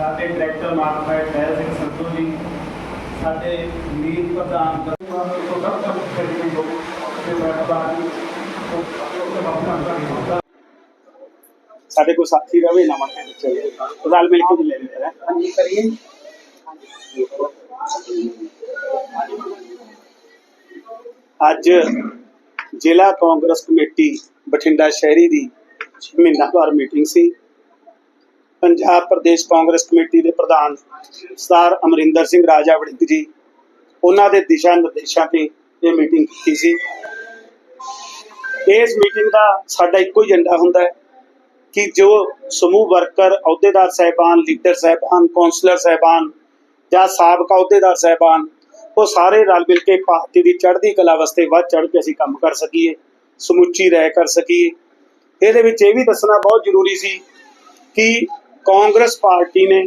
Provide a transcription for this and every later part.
ਸਾਡੇ ਡਾਇਰੈਕਟਰ ਮਾਨਫਾਈਡ ਦਇਆ ਸਿੰਘ ਸੰਧੂ ਜੀ ਸਾਡੇ ਮੀਤ ਪ੍ਰਧਾਨ ਕਰੂਗਾ ਤੋਂ ਸਭ ਤੋਂ ਕਰੀ ਹੋ ਤੇ ਮਿਹਰਬਾਨੀ ਸਾਡੇ ਕੋਲ ਸਾਥੀ ਰਵੇ ਨਾ ਮੰਨੇ ਚਲੇ ਰਲ ਮਿਲ ਕੇ ਲੈ ਲੈਂਦੇ ਨੇ ਹਾਂਜੀ ਕਰੀਏ। ਅੱਜ ਜ਼ਿਲ੍ਹਾ ਕਾਂਗਰਸ ਕਮੇਟੀ ਬਠਿੰਡਾ ਸ਼ਹਿਰੀ ਦੀ ਮਹੀਨਾਵਾਰ ਮੀਟਿੰਗ ਸੀ। ਪੰਜਾਬ ਪ੍ਰਦੇਸ਼ ਕਾਂਗਰਸ ਕਮੇਟੀ ਦੇ ਪ੍ਰਧਾਨ ਸਰਦਾਰ ਅਮਰਿੰਦਰ ਸਿੰਘ ਰਾਜਾ ਵੜਿੰਗ ਜੀ, ਉਹਨਾਂ ਦੇ ਦਿਸ਼ਾ ਨਿਰਦੇਸ਼ਾਂ ਤੇ ਇਹ ਮੀਟਿੰਗ ਕੀਤੀ ਸੀ। ਇਸ ਮੀਟਿੰਗ ਦਾ ਸਾਡਾ ਇੱਕੋ ਹੀ ਏਜੰਡਾ ਹੁੰਦਾ ਹੈ ਕਿ ਜੋ ਸਮੂਹ ਵਰਕਰ, ਅਹੁਦੇਦਾਰ ਸਹਿਬਾਨ, ਲੀਡਰ ਸਹਿਬਾਨ ਕੌਂਸਲਰ ਸਹਿਬਾਨ ਜਾਂ ਸਾਬਕਾ ਅਹੁਦੇਦਾਰ ਸਹਿਬਾਨ, ਉਹ ਸਾਰੇ ਰਲ ਮਿਲ ਕੇ ਪਾਰਟੀ ਦੀ ਚੜ੍ਹਦੀ ਕਲਾ ਵਾਸਤੇ ਵੱਧ ਚੜ੍ਹ ਕੇ ਅਸੀਂ ਕੰਮ ਕਰ ਸਕੀਏ, ਸਮੁੱਚੀ ਰਹਿ ਕਰ ਸਕੀਏ। ਇਹਦੇ ਵਿੱਚ ਇਹ ਵੀ ਦੱਸਣਾ ਬਹੁਤ ਜ਼ਰੂਰੀ ਸੀ ਕਿ ਕਾਂਗਰਸ ਪਾਰਟੀ ਨੇ,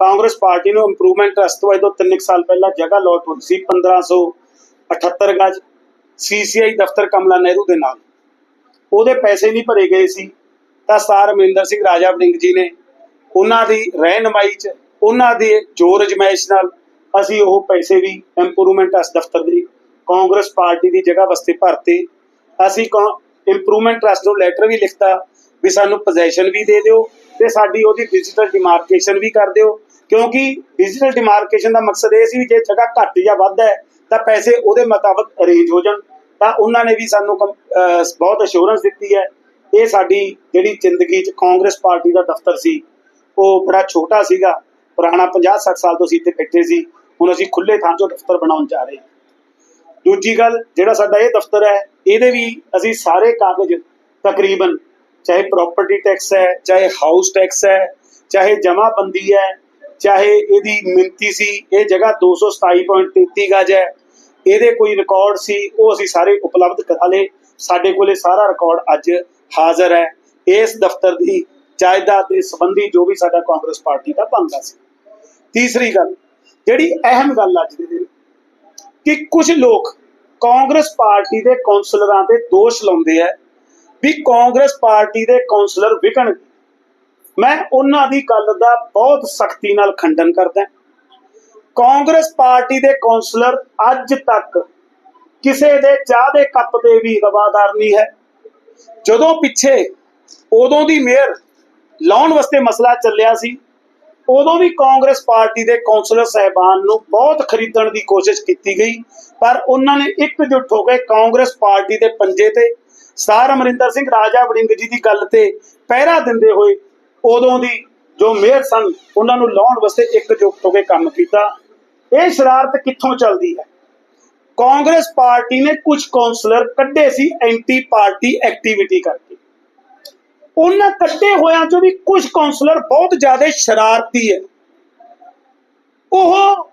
ਕਾਂਗਰਸ ਪਾਰਟੀ ਨੂੰ ਇੰਪਰੂਵਮੈਂਟ ਟਰਸਟ ਵਜੋਂ ਤਿੰਨ ਕੁ ਸਾਲ ਪਹਿਲਾਂ ਜਗ੍ਹਾ ਲੋਟ ਹੋਈ ਸੀ 1578 ਗਜ ਸੀਸੀਆਈ ਦਫ਼ਤਰ ਕਮਲਾ ਨਹਿਰੂ ਦੇ ਨਾਲ। ਉਹਦੇ ਪੈਸੇ ਨਹੀਂ ਭਰੇ ਗਏ ਸੀ। ਤਾਂ ਸਰ ਅਮਰਿੰਦਰ ਸਿੰਘ, ਰਾਜਾ ਵੜਿੰਗ ਜੀ ਨੇ ਉਹਨਾਂ ਦੀ ਰਹਿਨਮਾਈ 'ਚ, ਉਹਨਾਂ ਦੇ ਜੋਰ ਅਜਮਾਇਸ਼ ਨਾਲ ਅਸੀਂ ਉਹ ਪੈਸੇ ਵੀ ਇੰਪਰੂਵਮੈਂਟ ਟਰਸਟ ਦਫ਼ਤਰ ਦੀ, ਕਾਂਗਰਸ ਪਾਰਟੀ ਦੀ ਜਗ੍ਹਾ ਵਾਸਤੇ ਭਰਤੇ। ਅਸੀਂ ਇੰਪਰੂਵਮੈਂਟ ਟਰਸਟ ਨੂੰ ਲੈਟਰ ਵੀ ਲਿਖਤਾ ਵੀ ਸਾਨੂੰ ਪੋਜੀਸ਼ਨ ਵੀ ਦੇ ਦਿਓ। ਤੇ ਸਾਡੀ ਉਹਦੀ ਡਿਜੀਟਲ ਡਿਮਾਰਕੇਸ਼ਨ ਵੀ ਕਰ ਦਿਓ। ਕਿਉਂਕਿ ਡਿਜੀਟਲ ਡਿਮਾਰਕੇਸ਼ਨ ਦਾ ਮਕਸਦ ਇਹ ਸੀ ਵੀ ਜੇ ਜਗ੍ਹਾ ਘੱਟ ਜਾਂ ਵੱਧ ਹੈ, ਤਾਂ ਪੈਸੇ ਉਹਦੇ ਮੁਤਾਬਕ ਅਰੇਂਜ ਹੋ ਜਾਣ। ਤਾਂ ਉਹਨਾਂ ਨੇ ਵੀ ਸਾਨੂੰ ਬਹੁਤ ਅਸ਼ੋਰੈਂਸ ਦਿੱਤੀ ਹੈ। ਇਹ ਸਾਡੀ ਜਿਹੜੀ ਜ਼ਿੰਦਗੀ 'ਚ ਕਾਂਗਰਸ ਪਾਰਟੀ ਦਾ ਦਫ਼ਤਰ ਸੀ, ਉਹ ਬੜਾ ਛੋਟਾ ਸੀਗਾ। ਪੁਰਾਣਾ 50 60 ਸਾਲ ਤੋਂ ਅਸੀਂ ਇੱਥੇ ਬੈਠੇ ਸੀ। ਹੁਣ ਅਸੀਂ ਖੁੱਲੇ ਥਾਂ 'ਚੋਂ ਦਫ਼ਤਰ ਬਣਾਉਣ ਜਾ ਰਹੇ ਹਾਂ। ਦੂਜੀ ਗੱਲ, ਜਿਹੜਾ ਸਾਡਾ ਇਹ ਦਫ਼ਤਰ ਹੈ, ਇਹਦੇ ਵੀ ਅਸੀਂ ਸਾਰੇ ਕਾਗਜ਼ ਤਕਰੀਬਨ ਚਾਹੇ ਪ੍ਰਾਪਰਟੀ ਟੈਕਸ ਹੈ, ਚਾਹੇ ਹਾਊਸ ਟੈਕਸ ਹੈ, ਚਾਹੇ ਜਮਾਬੰਦੀ ਹੈ, ਚਾਹੇ ਇਹਦੀ ਮਿੰਤੀ ਸੀ, ਇਹ ਜਗ੍ਹਾ 227.33 ਗਜ ਹੈ, ਇਹਦੇ ਕੋਈ ਰਿਕਾਰਡ ਸੀ, ਉਹ ਅਸੀਂ ਸਾਰੇ ਉਪਲਬਧ ਕਰਾ ਲਏ। ਸਾਡੇ ਕੋਲੇ ਸਾਰਾ ਰਿਕਾਰਡ ਅੱਜ ਹਾਜ਼ਰ ਹੈ। ਇਸ ਦਫ਼ਤਰ ਦੀ ਜਾਇਦਾਦ ਦੇ ਸੰਬੰਧੀ ਜੋ ਵੀ ਸਾਡਾ ਕਾਂਗਰਸ ਪਾਰਟੀ ਦਾ ਬਣਦਾ ਸੀ। ਤੀਸਰੀ ਗੱਲ, ਜਿਹੜੀ ਅਹਿਮ ਗੱਲ ਅੱਜ ਦੇ ਦਿਨ, ਕਿ ਕੁਝ ਲੋਕ ਕਾਂਗਰਸ ਪਾਰਟੀ ਦੇ ਕੌਂਸਲਰਾਂ ਤੇ ਦੋਸ਼ ਲਾਉਂਦੇ ਆ ਵੀ ਕਾਂਗਰਸ ਪਾਰਟੀ ਦੇ ਕੌਂਸਲਰ ਵਿਕਣ। ਮੈਂ ਉਹਨਾਂ ਦੀ ਗੱਲ ਦਾ ਬਹੁਤ ਸਖਤੀ ਨਾਲ ਖੰਡਨ ਕਰਦਾ ਕਾਂਗਰਸ ਪਾਰਟੀ ਦੇ ਕੌਂਸਲਰ ਅੱਜ ਤੱਕ ਕਿਸੇ ਦੇ ਚਾਹ ਦੇ ਕੱਪ ਦੇ ਵੀ ਰਵਾਦਾਰ ਨਹੀਂ ਹੈ। ਜਦੋਂ ਪਿੱਛੇ ਉਦੋਂ ਦੀ ਮੇਅਰ ਲਾਉਣ ਵਾਸਤੇ ਮਸਲਾ ਚੱਲਿਆ ਸੀ, ਉਦੋਂ ਵੀ ਕਾਂਗਰਸ ਪਾਰਟੀ ਦੇ ਕੌਂਸਲਰ ਸਹਿਬਾਨ ਨੂੰ ਬਹੁਤ ਖਰੀਦਣ ਦੀ ਕੋਸ਼ਿਸ਼ ਕੀਤੀ ਗਈ, ਪਰ ਉਹਨਾਂ ਨੇ ਇਕਜੁੱਟ ਹੋ ਕੇ ਕਾਂਗਰਸ ਪਾਰਟੀ ਦੇ ਪੰਜੇ ਤੇ ਸਰ ਅਮਰਿੰਦਰ ਸਿੰਘ ਰਾਜਾ ਵੜਿੰਗ ਜੀ ਦੀ ਗੱਲ ਤੇ ਪਹਿਰਾ ਦਿੰਦੇ ਹੋਏ ਉਦੋਂ ਦੀ ਜੋ ਮੇਅਰ ਸਨ, ਉਹਨਾਂ ਨੂੰ ਲਾਉਣ ਵਾਸਤੇ ਇਕਜੁੱਟ ਹੋ ਕੇ ਕੰਮ ਕੀਤਾ। ਇਹ ਸ਼ਰਾਰਤ ਕਿੱਥੋਂ ਚੱਲਦੀ ਹੈ? ਕਾਂਗਰਸ ਪਾਰਟੀ ਨੇ ਕੁਝ ਕੌਂਸਲਰ ਕੱਢੇ ਸੀ ਐਂਟੀ ਪਾਰਟੀ ਐਕਟੀਵਿਟੀ ਕਰਕੇ। ਉਹਨਾਂ ਕੱਢੇ ਹੋਇਆਂ ਚੋਂ ਵੀ ਕੁਝ ਕੌਂਸਲਰ ਬਹੁਤ ਜ਼ਿਆਦਾ ਸ਼ਰਾਰਤੀ ਹੈ। ਉਹ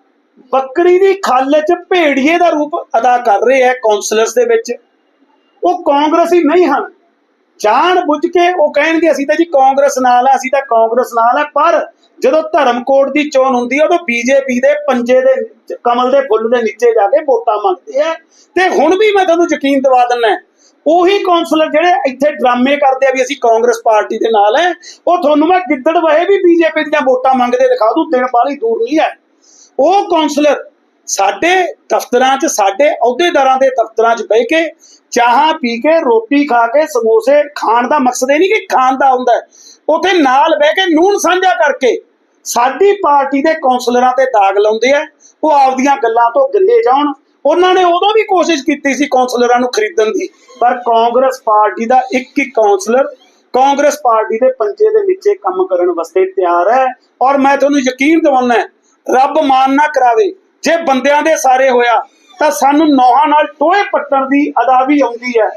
ਬੱਕਰੀ ਦੀ ਖਾਲ 'ਚ ਭੇੜੀਏ ਦਾ ਰੂਪ ਅਦਾ ਕਰ ਰਹੇ ਹੈ ਕੌਂਸਲਰਸ ਦੇ ਵਿੱਚ। ਉਹ ਕਾਂਗਰਸੀ ਨਹੀਂ ਹਨ। ਜਾਣ ਬੁੱਝ ਕੇ ਉਹ ਕਹਿਣਗੇ, ਅਸੀਂ ਤਾਂ ਜੀ ਕਾਂਗਰਸ ਨਾਲ ਆ, ਅਸੀਂ ਤਾਂ ਕਾਂਗਰਸ ਨਾਲ ਆ, ਪਰ ਜਦੋਂ ਧਰਮ ਕੋਡ ਦੀ ਚੋਣ ਹੁੰਦੀ ਹੈ ਉਦੋਂ ਬੀਜੇਪੀ ਦੇ ਪੰਜੇ ਦੇ ਕਮਲ ਦੇ ਫੁੱਲ ਦੇ ਨੀਚੇ ਜਾ ਕੇ ਵੋਟਾਂ ਮੰਗਦੇ ਆ। ਤੇ ਹੁਣ ਵੀ ਮੈਂ ਤੁਹਾਨੂੰ ਯਕੀਨ ਦਿਵਾ ਦਿੰਦਾ ਉਹੀ ਕੌਂਸਲਰ ਜਿਹੜੇ ਇੱਥੇ ਡਰਾਮੇ ਕਰਦੇ ਆ ਵੀ ਅਸੀਂ ਕਾਂਗਰਸ ਪਾਰਟੀ ਦੇ ਨਾਲ ਹੈ ਉਹ ਤੁਹਾਨੂੰ ਮੈਂ ਗਿੱਦੜ ਵਹੇ ਵੀ ਬੀਜੇਪੀ ਦੀਆਂ ਵੋਟਾਂ ਮੰਗਦੇ ਦਿਖਾ ਦੂੰ, ਦਿਨ ਬਾਲੀ ਦੂਰ ਨਹੀਂ ਹੈ। ਉਹ ਕੌਂਸਲਰ ਸਾਡੇ ਦਫ਼ਤਰਾਂ 'ਚ, ਸਾਡੇ ਅਹੁਦੇਦਾਰਾਂ ਦੇ ਦਫ਼ਤਰਾਂ 'ਚ ਬਹਿ ਕੇ ਚਾਹਾਂ ਪੀ ਕੇ, ਰੋਟੀ ਖਾ ਕੇ, ਸਮੋਸੇ ਖਾਣ ਦਾ ਮਕਸਦ ਇਹ ਨਹੀਂ ਕਿ ਖਾਣ ਦਾ ਹੁੰਦਾ ਹੈ। ਉੱਥੇ ਨਾਲ ਬਹਿ ਕੇ ਨੂਨ ਸਾਂਝਾ ਕਰਕੇ ਸਾਡੀ ਪਾਰਟੀ ਦੇ ਕੌਂਸਲਰਾਂ ਤੇ ਦਾਗ ਲਾਉਂਦੇ ਆ, ਉਹ ਆਪਦੀਆਂ ਗੱਲਾਂ ਤੋਂ ਗਿੱਲੇ ਜਾਣ ਉਹਨਾਂ ਨੇ ਉਦੋਂ ਵੀ ਕੋਸ਼ਿਸ਼ ਕੀਤੀ ਸੀ ਕੌਂਸਲਰਾਂ ਨੂੰ ਖਰੀਦਣ ਦੀ, ਪਰ ਕਾਂਗਰਸ ਪਾਰਟੀ ਦਾ ਇੱਕ ਇੱਕ ਕੌਂਸਲਰ ਕਾਂਗਰਸ ਪਾਰਟੀ ਦੇ ਪੰਜੇ ਦੇ ਨੀਚੇ ਕੰਮ ਕਰਨ ਵਾਸਤੇ ਤਿਆਰ ਹੈ ਔਰ ਮੈਂ ਤੁਹਾਨੂੰ ਯਕੀਨ ਦਿਵਾਉਣਾ ਰੱਬ ਮਾਨ ਨਾ ਕਰਾਵੇ ਜੇ ਬੰਦਿਆਂ ਦੇ ਸਾਰੇ ਹੋਇਆ, ਤਾਂ ਸਾਨੂੰ ਨੌਹਾਂ ਨਾਲ ਟੋਏ ਪੱਟਣ ਦੀ ਅਦਾ ਵੀ ਆਉਂਦੀ ਹੈ।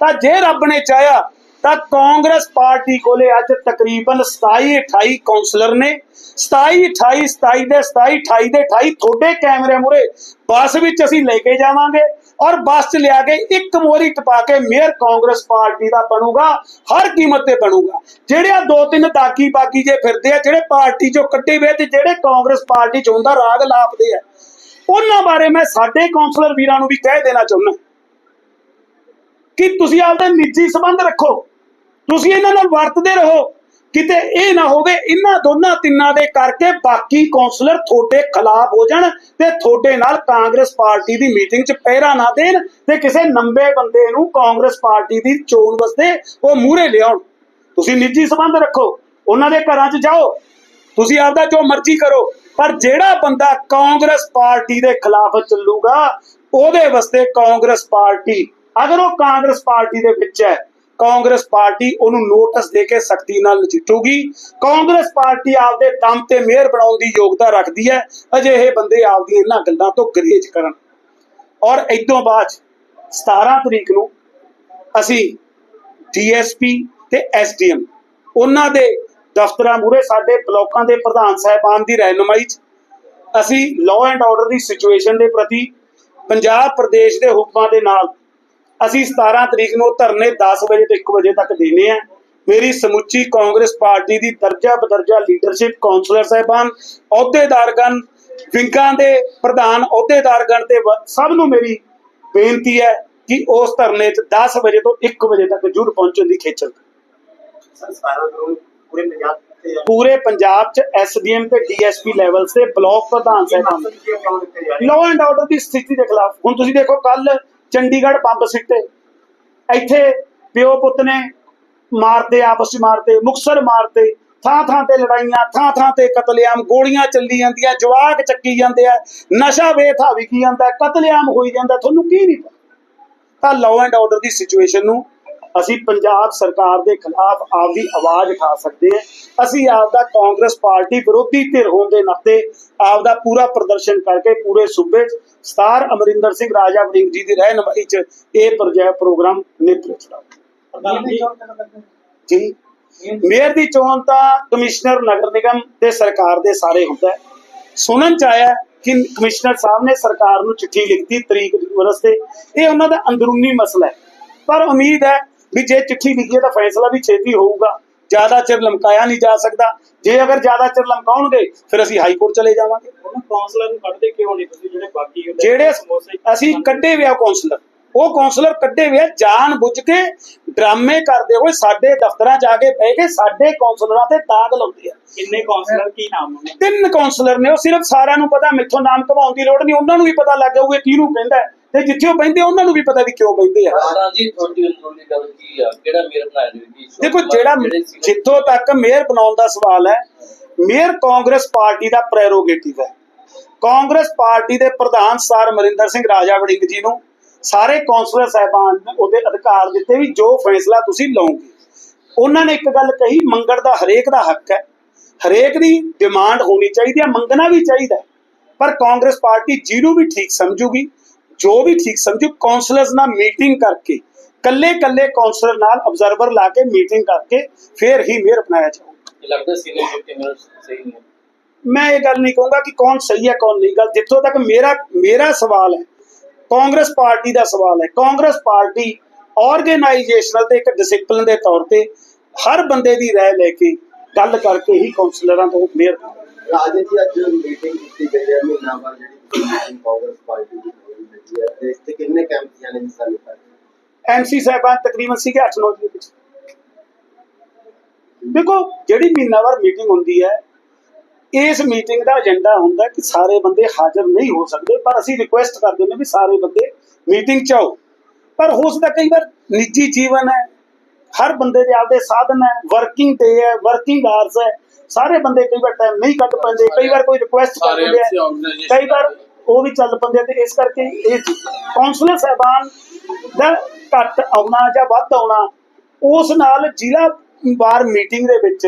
ਤਾਂ ਜੇ ਰੱਬ ਨੇ ਚਾਹਿਆ, ਤਾਂ ਕਾਂਗਰਸ ਪਾਰਟੀ ਕੋਲੇ ਅੱਜ ਤਕਰੀਬਨ 27 28 ਕੌਂਸਲਰ ਨੇ। 27 28 27 ਦੇ 27 28 ਦੇ 28 ਤੁਹਾਡੇ ਕੈਮਰੇ ਮੂਰੇ ਬੱਸ ਵਿੱਚ ਅਸੀਂ ਲੈ ਕੇ ਜਾਵਾਂਗੇ ਔਰ ਬੱਸ 'ਚ ਲਿਆ ਕੇ ਇੱਕ ਮੋਰੀ ਟਪਾ ਕੇ ਮੇਅਰ ਕਾਂਗਰਸ ਪਾਰਟੀ ਦਾ ਬਣੂਗਾ, ਹਰ ਕੀਮਤ ਤੇ ਬਣੂਗਾ। ਜਿਹੜੇ ਆ ਦੋ ਤਿੰਨ ਦਾਗੀ ਬਾਗੀ ਜੇ ਫਿਰਦੇ ਆ, ਜਿਹੜੇ ਪਾਰਟੀ 'ਚੋਂ ਕੱਢੇ ਹੋਏ ਤੇ ਜਿਹੜੇ ਕਾਂਗਰਸ ਪਾਰਟੀ 'ਚ ਹੁੰਦਾ, ਰਾਗ ਲਾਪਦੇ ਆ। ਉਹਨਾਂ ਬਾਰੇ ਮੈਂ ਸਾਡੇ ਕਾਉਂਸਲਰ ਵੀਰਾਂ ਨੂੰ ਵੀ ਕਹਿ ਦੇਣਾ ਚਾਹੁੰਦਾ। ਕਿ ਤੁਸੀਂ ਆਪਦੇ ਨਿੱਜੀ ਸੰਬੰਧ ਰੱਖੋ। ਤੁਸੀਂ ਇਹਨਾਂ ਨਾਲ ਵਰਤਦੇ ਰਹੋ। ਕਿਤੇ ਇਹ ਨਾ ਹੋਵੇ ਇਹਨਾਂ ਦੋਨਾਂ ਤਿੰਨਾਂ ਦੇ ਕਰਕੇ ਬਾਕੀ ਕੌਂਸਲਰ ਤੁਹਾਡੇ ਖਿਲਾਫ ਹੋ ਜਾਣ ਤੇ ਤੁਹਾਡੇ ਨਾਲ ਕਾਂਗਰਸ ਪਾਰਟੀ ਦੀ ਮੀਟਿੰਗ 'ਚ ਪਹਿਰਾ ਨਾ ਦੇਣ ਤੇ ਕਿਸੇ ਨੰਬੇ ਬੰਦੇ ਨੂੰ ਕਾਂਗਰਸ ਪਾਰਟੀ ਦੀ ਚੋਣ ਵਾਸਤੇ ਉਹ ਮੂਹਰੇ ਲਿਆਉਣ। ਤੁਸੀਂ ਨਿੱਜੀ ਸੰਬੰਧ ਰੱਖੋ। ਉਹਨਾਂ ਦੇ ਘਰਾਂ 'ਚ ਜਾਓ। ਤੁਸੀਂ ਆਪਦਾ ਜੋ ਮਰਜ਼ੀ ਕਰੋ। ਪਰ ਜਿਹੜਾ ਬੰਦਾ ਕਾਂਗਰਸ ਪਾਰਟੀ ਦੇ ਖਿਲਾਫ ਚੱਲੂਗਾ, ਉਹਦੇ ਵਾਸਤੇ ਕਾਂਗਰਸ ਪਾਰਟੀ, ਅਗਰ ਉਹ ਕਾਂਗਰਸ ਪਾਰਟੀ ਦੇ ਵਿੱਚ ਹੈ, ਕਾਂਗਰਸ ਪਾਰਟੀ ਉਹਨੂੰ ਨੋਟਿਸ ਦੇ ਕੇ ਸਖਤੀ ਨਾਲ ਨਜਿੱਠੂਗੀ। ਕਾਂਗਰਸ ਪਾਰਟੀ ਆਪਦੇ ਦਮ ਤੇ ਮਿਹਰ ਬਣਾਉਣ ਦੀ ਯੋਗਤਾ ਰੱਖਦੀ ਹੈ, ਅਜਿਹੇ ਬੰਦੇ ਆਪਦੀਆਂ ਇਹਨਾਂ ਗੱਲਾਂ ਤੋਂ ਗਰੇਜ ਕਰਨ। ਔਰ ਇਦੋਂ ਬਾਅਦ 17 ਤਰੀਕ ਨੂੰ ਅਸੀਂ ਡੀਐਸਪੀ ਤੇ ਐਸਡੀਐਮ ਉਹਨਾਂ ਦੇ ਦਫ਼ਤਰਾਂ ਮੂਹਰੇ ਸਾਡੇ ਬਲਾਕਾਂ ਦੇ ਪ੍ਰਧਾਨ ਸਾਹਿਬਾਨ ਦੀ ਰਹਿਨੁਮਾਈ 'ਚ ਅਸੀਂ ਲਾਅ ਐਂਡ ਆਰਡਰ ਦੀ ਸਿਚੁਏਸ਼ਨ ਦੇ ਪ੍ਰਤੀ ਪੰਜਾਬ ਪ੍ਰਦੇਸ਼ ਦੇ ਹੁਕਮਾਂ ਦੇ ਨਾਲ ਅਸੀਂ 17 ਤਰੀਕ ਨੂੰ ਧਰਨੇ 10 ਵਜੇ ਤੋਂ 1 ਵਜੇ ਤੱਕ ਦੇਣੇ ਆ ਮੇਰੀ ਸਮੁੱਚੀ ਕਾਂਗਰਸ ਪਾਰਟੀ ਦੀ ਦਰਜਾ ਬਦਰਜਾ ਲੀਡਰਸ਼ਿਪ ਕਾਉਂਸਲਰ ਸਾਹਿਬਾਨ ਅਹੁਦੇਦਾਰਗਣ ਵਿੰਗਾਂ ਦੇ ਪ੍ਰਧਾਨ ਅਹੁਦੇਦਾਰਗਣ ਤੇ ਸਭ ਨੂੰ ਮੇਰੀ ਬੇਨਤੀ ਹੈ ਕਿ ਉਸ ਧਰਨੇ 'ਚ 10 ਵਜੇ ਤੋਂ 1 ਵਜੇ ਤੱਕ ਜੁਰ ਪਹੁੰਚਣ ਦੀ ਖੇਚਲ ਕਰੋ। ਸਰ ਪੂਰੇ ਪੰਜਾਬ ਪੂਰੇ 'ਚ ਐਸਡੀਐਮ ਤੇ ਡੀਐਸਪੀ ਲੈਵਲ ਤੇ ਬਲਾਕ ਪ੍ਰਧਾਨ ਸਾਹਿਬਾਨ ਲਾਅ ਐਂਡ ਆਰਡਰ ਦੀ ਸਥਿਤੀ ਦੇ ਖਿਲਾਫ। ਹੁਣ ਤੁਸੀਂ ਦੇਖੋ ਕੱਲ ਚੰਡੀਗੜ੍ਹ ਬੰਬ ਸਿੱਟੇ। ਇੱਥੇ ਪਿਓ ਪੁੱਤ ਨੇ ਮਾਰਦੇ ਆਪਸ ਵਿੱਚ ਮਾਰਦੇ ਮੁਕਸਰ ਮਾਰਦੇ। ਥਾਂ ਥਾਂ ਤੇ ਲੜਾਈਆਂ ਥਾਂ ਥਾਂ ਤੇ ਕਤਲੇਆਮ ਗੋਲੀਆਂ ਚੱਲੀ ਜਾਂਦੀਆਂ ਜਵਾਕ ਚੱਕੀ ਜਾਂਦੇ ਆ ਨਸ਼ਾ ਵੇਥਾ ਵਿਕੀ ਜਾਂਦਾ ਕਤਲੇਆਮ ਹੋਈ ਜਾਂਦਾ। ਤੁਹਾਨੂੰ ਕੀ ਨਹੀਂ ਪਤਾ? ਤਾਂ ਲਾਅ ਐਂਡ ਆਰਡਰ ਦੀ ਸਿਚੁਏਸ਼ਨ ਨੂੰ ਅਸੀਂ ਪੰਜਾਬ ਸਰਕਾਰ ਦੇ ਖਿਲਾਫ ਆਪਦੀ ਆਵਾਜ਼ ਉਠਾ ਸਕਦੇ ਹਾਂ। ਅਸੀਂ ਆਪਦਾ ਕਾਂਗਰਸ ਪਾਰਟੀ ਵਿਰੋਧੀ ਧਿਰ ਹੋਣ ਦੇ ਨਾਤੇ ਆਪਦਾ ਪੂਰਾ ਪ੍ਰਦਰਸ਼ਨ ਕਰਕੇ ਪੂਰੇ ਸੂਬੇ 'ਚ ਸਟਾਰ ਅਮਰਿੰਦਰ ਸਿੰਘ ਰਾਜਾ ਵੜਿੰਗ ਜੀ ਦੀ ਰਹਿਨਮਾਈ 'ਚ ਇਹ ਪ੍ਰੋਜੈਕਟ ਪ੍ਰੋਗਰਾਮ ਚੁੱਕਾ ਜੀ ਮੇਅਰ ਦੀ ਚੋਣ ਤਾਂ ਕਮਿਸ਼ਨਰ ਨਗਰ ਨਿਗਮ ਤੇ ਸਰਕਾਰ ਦੇ ਸਾਰੇ ਹੁੰਦਾ ਹੈ। ਸੁਣਨ ਚ ਆਇਆ ਕਿ ਕਮਿਸ਼ਨਰ ਸਾਹਿਬ ਨੇ ਸਰਕਾਰ ਨੂੰ ਚਿੱਠੀ ਲਿਖਤੀ ਤਰੀਕ ਵਾਸਤੇ ਇਹ ਉਹਨਾਂ ਦਾ ਅੰਦਰੂਨੀ ਮਸਲਾ ਹੈ। ਪਰ ਉਮੀਦ ਹੈ ਵੀ ਜੇ ਚਿੱਠੀ ਲਿਖੀ ਹੈ ਤਾਂ ਫੈਸਲਾ ਵੀ ਛੇਤੀ ਹੋਊਗਾ। ਜ਼ਿਆਦਾ ਚਿਰ ਲਮਕਾਇਆ ਨਹੀਂ ਜਾ ਸਕਦਾ। ਜੇ ਅਗਰ ਜ਼ਿਆਦਾ ਚਿਰ ਲਮਕਾਉਣਗੇ ਫਿਰ ਅਸੀਂ ਹਾਈ ਕੋਰਟ ਚਲੇ ਜਾਵਾਂਗੇ। ਉਹਨਾਂ ਕਾਉਂਸਲਰ ਨੂੰ ਕੱਢਦੇ ਕਿਉਂ ਨਹੀਂ ਤੁਸੀਂ? ਜਿਹੜੇ ਬਾਕੀ ਅਸੀਂ ਕੱਢੇ ਵਿਆ ਕਾਉਂਸਲਰ ਉਹ ਕਾਉਂਸਲਰ ਕੱਢੇ ਵਿਆ ਜਾਣ ਬੁੱਝ ਕੇ ਡਰਾਮੇ ਕਰਦੇ ਹੋਏ ਸਾਡੇ ਦਫ਼ਤਰਾਂ ਜਾ ਕੇ ਬਹਿ ਕੇ ਸਾਡੇ ਕਾਉਂਸਲਰਾਂ ਤੇ ਦਾਗ ਲਾਉਂਦੇ ਆ। ਕਿੰਨੇ ਕਾਉਂਸਲਰ ਕੀ ਨਾਮ ਉਹਨਾਂ ਤਿੰਨ ਕਾਉਂਸਲਰ ਨੇ ਉਹ ਸਿਰਫ ਸਾਰਿਆਂ ਨੂੰ ਪਤਾ ਮੈਥੋਂ ਨਾਮ ਕਮਾਉਣ ਦੀ ਲੋੜ ਨਹੀਂ ਉਹਨਾਂ ਨੂੰ ਵੀ ਪਤਾ ਲੱਗ ਜਾਊਗਾ ਕਿਹਨੂੰ ਕਹਿੰਦਾ ਤੇ ਜਿੱਥੇ ਉਹ ਬਹਿੰਦੇ ਉਹਨਾਂ ਨੂੰ ਵੀ ਪਤਾ ਵੀ ਕਿਉਂ ਬਹਿੰਦੇ ਆ। ਹਾਂ ਜੀ ਤੁਹਾਡੀ ਅੰਦਰੂਨੀ ਗੱਲ ਕੀ ਆ? ਕਿਹੜਾ ਮੇਅਰ ਬਣਾਇਆ ਜੀ? ਦੇਖੋ ਜਿਹੜਾ ਜਿੱਥੋਂ ਤੱਕ ਮੇਅਰ ਬਣਾਉਣ ਦਾ ਸਵਾਲ ਹੈ ਮੇਅਰ ਕਾਂਗਰਸ ਪਾਰਟੀ ਦਾ ਪ੍ਰੈਰੋਗੇਟਿਵ ਹੈ। ਕਾਂਗਰਸ ਪਾਰਟੀ ਦੇ ਪ੍ਰਧਾਨ ਸਰ ਅਮਰਿੰਦਰ ਸਿੰਘ ਰਾਜਾ ਵੜਿੰਗ ਜੀ ਨੂੰ ਸਾਰੇ ਕਾਉਂਸਲਰ ਸਾਹਿਬਾਨ ਨੇ ਉਹਦੇ ਅਧਿਕਾਰ ਦਿੱਤੇ ਵੀ ਜੋ ਫੈਸਲਾ ਤੁਸੀਂ ਲਓਗੇ। ਉਹਨਾਂ ਨੇ ਇੱਕ ਗੱਲ ਕਹੀ ਮੰਗਣ ਦਾ ਹਰੇਕ ਦਾ ਹੱਕ ਹੈ। ਹਰੇਕ ਦੀ ਡਿਮਾਂਡ ਹੋਣੀ ਚਾਹੀਦੀ ਹੈ ਮੰਗਣਾ ਵੀ ਚਾਹੀਦਾ। ਪਰ ਕਾਂਗਰਸ ਪਾਰਟੀ ਜਿਹਨੂੰ ਵੀ ਠੀਕ ਸਮਝੂਗੀ ਜੋ ਵੀ ਠੀਕ ਸਮਝੂ ਕਾਉਂਸਲਰਸ ਨਾਲ ਮੀਟਿੰਗ ਕਰਕੇ ਕੱਲੇ ਕੱਲੇ ਕਾਉਂਸਲਰ ਨਾਲ ਅਬਜ਼ਰਵਰ ਲਾ ਕੇ ਮੀਟਿੰਗ ਕਰਕੇ ਫਿਰ ਹੀ ਮੇਅਰ ਬਣਾਇਆ ਜਾਊਗਾ। ਲੱਗਦਾ ਸੀਨੀਅਰ ਡਿਪਟੀ ਮੇਅਰ ਸਹੀ ਨਹੀਂ ਹੈ। ਮੈਂ ਇਹ ਗੱਲ ਨਹੀਂ ਕਹੂੰਗਾ ਕਿ ਕੌਣ ਸਹੀ ਹੈ ਕੌਣ ਨਹੀਂ। ਗੱਲ ਜਿੱਥੋਂ ਤੱਕ ਮੇਰਾ ਮੇਰਾ ਸਵਾਲ ਹੈ ਕਾਂਗਰਸ ਪਾਰਟੀ ਦਾ ਸਵਾਲ ਹੈ। ਕਾਂਗਰਸ ਪਾਰਟੀ ਆਰਗੇਨਾਈਜੇਸ਼ਨਲ ਤੇ ਇੱਕ ਡਿਸਪਲਿਨ ਦੇ ਤੌਰ ਤੇ ਹਰ ਬੰਦੇ ਦੀ ਰਾਏ ਲੈ ਕੇ ਗੱਲ ਕਰਕੇ ਹੀ ਕਾਉਂਸਲਰਾਂ ਤੋਂ ਮੇਅਰ ਰਾਜੇ ਜੀ ਅੱਜ ਮੀਟਿੰਗ ਕੀਤੀ ਗਈ ਹੈ ਮਹੀਨਾ ਬਾਅਦ ਜਿਹੜੀ ਕਾਂਗਰਸ ਪਾਰਟੀ ਹੈਗੀ ਹੈ ਤੇ ਇਸ ਤੇ ਕਿੰਨੇ ਕੈਂਪੀਆਂ ਨੇ ਹਿੱਸਾ ਲਿਆ ਐਮਸੀ ਸਾਹਿਬਾਨ ਤਕਰੀਬਨ ਸੀਗੇ 8-9 ਦੇ ਵਿੱਚ। ਦੇਖੋ ਜਿਹੜੀ ਮਹੀਨਾਵਾਰ ਮੀਟਿੰਗ ਹੁੰਦੀ ਹੈ ਇਸ ਮੀਟਿੰਗ ਦਾ ਏਜੰਡਾ ਹੁੰਦਾ ਕਿ ਸਾਰੇ ਬੰਦੇ ਹਾਜ਼ਰ ਨਹੀਂ ਹੋ ਸਕਦੇ ਪਰ ਅਸੀਂ ਰਿਕੁਐਸਟ ਕਰਦੇ ਨੇ ਵੀ ਸਾਰੇ ਬੰਦੇ ਮੀਟਿੰਗ 'ਚ ਆਓ। ਪਰ ਹੋ ਸਕਦਾ ਕਈ ਵਾਰ ਨਿੱਜੀ ਜੀਵਨ ਹੈ ਹਰ ਬੰਦੇ ਦੇ ਆਪਦੇ ਸਾਧਨ ਹੈ ਵਰਕਿੰਗ ਡੇ ਹੈ ਵਰਕਿੰਗ ਹੈ ਸਾਰੇ ਬੰਦੇ ਕਈ ਵਾਰ ਟਾਈਮ ਨਹੀਂ ਕੱਢ ਪਾਉਂਦੇ ਕਈ ਵਾਰ ਕੋਈ ਰਿਕੁਐਸਟ ਕਰ ਦਿੰਦੇ ਆ। ਕਈ ਵਾਰ ਉਹ ਵੀ ਚੱਲ ਪੈਂਦੇ ਤੇ ਇਸ ਕਰਕੇ ਇਹ ਕਾਉਂਸਲਰ ਸਾਹਿਬਾਨ ਦਾ ਘੱਟ ਆਉਣਾ ਜਾਂ ਵੱਧ ਆਉਣਾ ਉਸ ਨਾਲ ਜ਼ਿਲ੍ਹਾ ਵਾਰ ਮੀਟਿੰਗ ਦੇ ਵਿੱਚ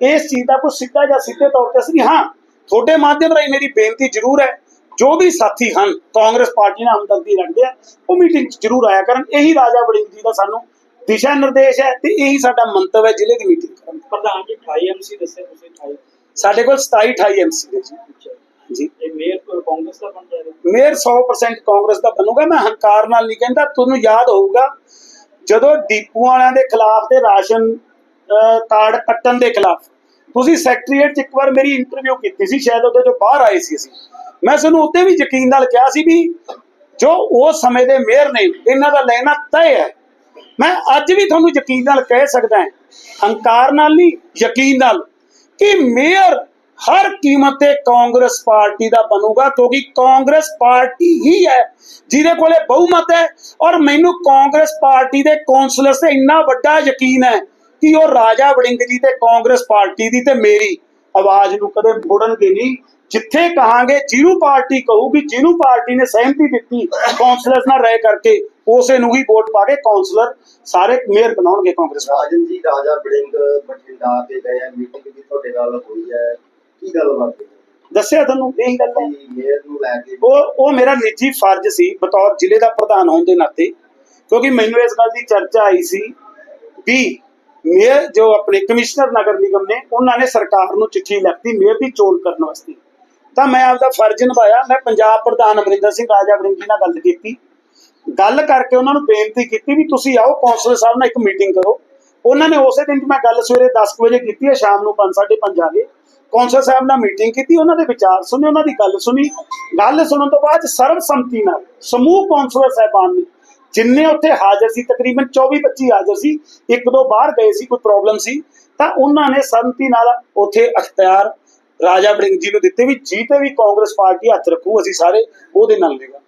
ਇਸ ਚੀਜ਼ ਦਾ ਕੋਈ ਸਿੱਧਾ ਜਾਂ ਸਿੱਧੇ ਤੌਰ ਤੇ ਅਸੀਂ ਹਾਂ ਤੁਹਾਡੇ ਮਾਧਿਅਮ ਰਾਹੀਂ ਮੇਰੀ ਬੇਨਤੀ ਜ਼ਰੂਰ ਹੈ ਜੋ ਵੀ ਸਾਥੀ ਹਨ ਕਾਂਗਰਸ ਪਾਰਟੀ ਨਾਲ ਹਮਦਰਦੀ ਰੱਖਦੇ ਆ ਉਹ ਮੀਟਿੰਗ ਜ਼ਰੂਰ ਆਇਆ ਕਰਨ। ਇਹੀ ਰਾਜਾ ਵੜਿੰਗ ਜੀ ਦਾ ਸਾਨੂੰ ਦਿਸ਼ਾ ਨਿਰਦੇਸ਼ ਹੈ ਤੇ ਇਹੀ ਸਾਡਾ ਮੰਤਵ ਹੈ ਜ਼ਿਲ੍ਹੇ ਦੀ ਮੀਟਿੰਗ ਕਰਨ ਦਾ। ਪ੍ਰਧਾਨ ਜੀ 28 ਐਮਸੀ ਦੱਸੇ ਤੁਸੀਂ 28 ਸਾਡੇ ਕੋਲ 27 28 ਐਮਸੀ ਨੇ ਜੀ। ਜੀ ਇਹ ਮੇਅਰ ਕੋਲ ਕਾਂਗਰਸ ਦਾ ਬਣ ਜਾਏਗਾ ਮੇਅਰ 100% ਕਾਂਗਰਸ ਦਾ ਬਣੂਗਾ। ਮੈਂ ਹੰਕਾਰ ਨਾਲ ਨਹੀਂ ਕਹਿੰਦਾ। ਤੁਹਾਨੂੰ ਯਾਦ ਹੋਊਗਾ ਜਦੋਂ ਡੀਪੂ ਵਾਲਿਆਂ ਦੇ ਖਿਲਾਫ ਤੇ ਰਾਸ਼ਨ ਕਾਰਡ ਕੱਟਣ ਦੇ ਖਿਲਾਫ ਤੁਸੀਂ ਸੈਕਟਰੀਏਟ 'ਚ ਇੱਕ ਵਾਰ ਮੇਰੀ ਇੰਟਰਵਿਊ ਕੀਤੀ ਸੀ ਸ਼ਾਇਦ ਉਹਦੇ ਜੋ ਬਾਹਰ ਆਏ ਸੀ ਅਸੀਂ। ਮੈਂ ਤੁਹਾਨੂੰ ਉੱਤੇ ਵੀ ਯਕੀਨ ਨਾਲ ਕਿਹਾ ਸੀ ਵੀ ਜੋ ਉਸ ਸਮੇਂ ਦੇ ਮੇਅਰ ਨੇ ਇਹਨਾਂ ਦਾ ਲੈਣਾ ਤੈਅ ਹੈ। ਮੈਂ ਅੱਜ ਵੀ ਤੁਹਾਨੂੰ ਯਕੀਨ ਨਾਲ ਕਹਿ ਸਕਦਾ ਹਾਂ ਹੰਕਾਰ ਨਾਲ ਨਹੀਂ ਯਕੀਨ ਨਾਲ ਕਿ ਮੇਅਰ ਹਰ ਕੀਮਤ ਤੇ ਕਾਂਗਰਸ ਪਾਰਟੀ ਦਾ ਬਣੂਗਾ, ਕਿਉਂਕਿ ਕਾਂਗਰਸ ਪਾਰਟੀ ਹੀ ਹੈ, ਜਿਹਦੇ ਕੋਲੇ ਬਹੁਮਤ ਹੈ, ਔਰ ਮੈਨੂੰ ਕਾਂਗਰਸ ਪਾਰਟੀ ਦੇ ਕੌਂਸਲਰ ਤੇ ਇੰਨਾ ਵੱਡਾ ਯਕੀਨ ਹੈ ਕਿ ਉਹ ਰਾਜਾ ਵੜਿੰਗ ਜੀ ਤੇ ਕਾਂਗਰਸ ਪਾਰਟੀ ਦੀ ਤੇ ਮੇਰੀ ਆਵਾਜ਼ ਨੂੰ ਕਦੇ ਮੋੜਨਗੇ ਨਹੀਂ। ਜਿੱਥੇ ਕਹਾਂਗੇ, ਜਿਹਨੂੰ ਪਾਰਟੀ ਕਹੂਗੀ, ਜਿਹਨੂੰ ਪਾਰਟੀ ਨੇ ਸਹਿਮਤੀ ਦਿੱਤੀ ਕੌਂਸਲਰਸ ਨਾਲ ਰਹਿ ਕਰਕੇ, ਉਸੇ ਨੂੰ ਹੀ ਵੋਟ ਪਾ ਕੇ ਕੌਂਸਲਰ ਸਾਰੇ ਮੇਅਰ ਬਣਾਉਣਗੇ ਕਾਂਗਰਸ ਰਾਜਨ ਜੀ, ਰਾਜਾ ਬੜਿੰਗ ਬਠਿੰਡਾ ਤੇ ਗਏ ਮੀਟਿੰਗ ਵੀ ਤੁਹਾਡੇ ਨਾਲ ਹੋਈ ਹੈ। ਕੀ ਗੱਲਬਾਤ ਹੈ? ਦੱਸਿਆ ਤੁਹਾਨੂੰ? ਇਹੀ ਗੱਲ ਹੈ। ਕਿ ਮੇਅਰ ਨੂੰ ਲੈ ਕੇ ਉਹ ਉਹ ਮੇਰਾ ਨਿੱਜੀ ਫਰਜ਼ ਸੀ ਬਤੌਰ ਜ਼ਿਲ੍ਹੇ ਦਾ ਪ੍ਰਧਾਨ ਹੋਣ ਦੇ ਨਾਤੇ ਕਿਉਂਕਿ ਮੈਨੂੰ ਇਸ ਗੱਲ ਦੀ ਚਰਚਾ ਆਈ ਸੀ ਵੀ ਮੇਅਰ ਜੋ ਆਪਣੇ ਕਮਿਸ਼ਨਰ ਨਗਰ ਨਿਗਮ ਨੇ ਉਹਨਾਂ ਨੇ ਸਰਕਾਰ ਨੂੰ ਚਿੱਠੀ ਲਿਖਤੀ ਮੇਅਰ ਦੀ ਚੋਣ ਕਰਨ ਵਾਸਤੇ। ਤਾਂ ਮੈਂ ਆਪਦਾ ਫਰਜ਼ ਨਿਭਾਇਆ। ਮੈਂ ਪੰਜਾਬ ਪ੍ਰਧਾਨ ਅਮਰਿੰਦਰ ਸਿੰਘ ਰਾਜਾ ਵੜਿੰਗ ਜੀ ਨਾਲ ਗੱਲ ਕੀਤੀ। ਗੱਲ ਕਰਕੇ ਉਹਨਾਂ ਨੂੰ ਬੇਨਤੀ ਕੀਤੀ ਵੀ ਤੁਸੀਂ ਆਓ ਕੌਂਸਲਰ ਸਾਹਿਬ ਨਾਲ ਇੱਕ ਮੀਟਿੰਗ ਕਰੋ। ਉਹਨਾਂ ਨੇ ਉਸੇ ਦਿਨ ਮੈਂ ਗੱਲ ਸਵੇਰੇ 10 ਕੁ ਵਜੇ ਕੀਤੀ ਹੈ ਸ਼ਾਮ ਨੂੰ 5:30 ਆ ਗਏ। ਕੌਂਸਲਰ ਸਾਹਿਬ ਨਾਲ ਮੀਟਿੰਗ ਕੀਤੀ, ਉਹਨਾਂ ਦੇ ਵਿਚਾਰ ਸੁਣੇ, ਉਹਨਾਂ ਦੀ ਗੱਲ ਸੁਣੀ। ਗੱਲ ਸੁਣਨ ਤੋਂ ਬਾਅਦ ਸਰਬਸੰਮਤੀ ਨਾਲ ਸਮੂਹ ਕੌਂਸਲਰ ਸਾਹਿਬਾਨ ਨੇ ਜਿੰਨੇ ਉੱਥੇ ਹਾਜ਼ਰ ਸੀ, ਤਕਰੀਬਨ 24 25 ਹਾਜ਼ਰ ਸੀ, ਇੱਕ ਦੋ ਬਾਹਰ ਗਏ ਸੀ, ਕੋਈ ਪ੍ਰੋਬਲਮ ਸੀ, ਤਾਂ ਉਹਨਾਂ ਨੇ ਸੰਮਤੀ ਨਾਲ ਉੱਥੇ ਅਖਤਿਆਰ ਰਾਜਾ ਵੜਿੰਗ ਜੀ ਨੂੰ ਦਿੱਤੇ ਵੀ ਜੀ ਤੇ ਵੀ ਕਾਂਗਰਸ ਪਾਰਟੀ ਹੱਥ ਰੱਖੂ, ਅਸੀਂ ਸਾਰੇ ਉਹਦੇ ਨਾਲ ਲੇਗਾ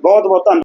ਬਹੁਤ ਬਹੁਤ ਧੰਨਵਾਦ।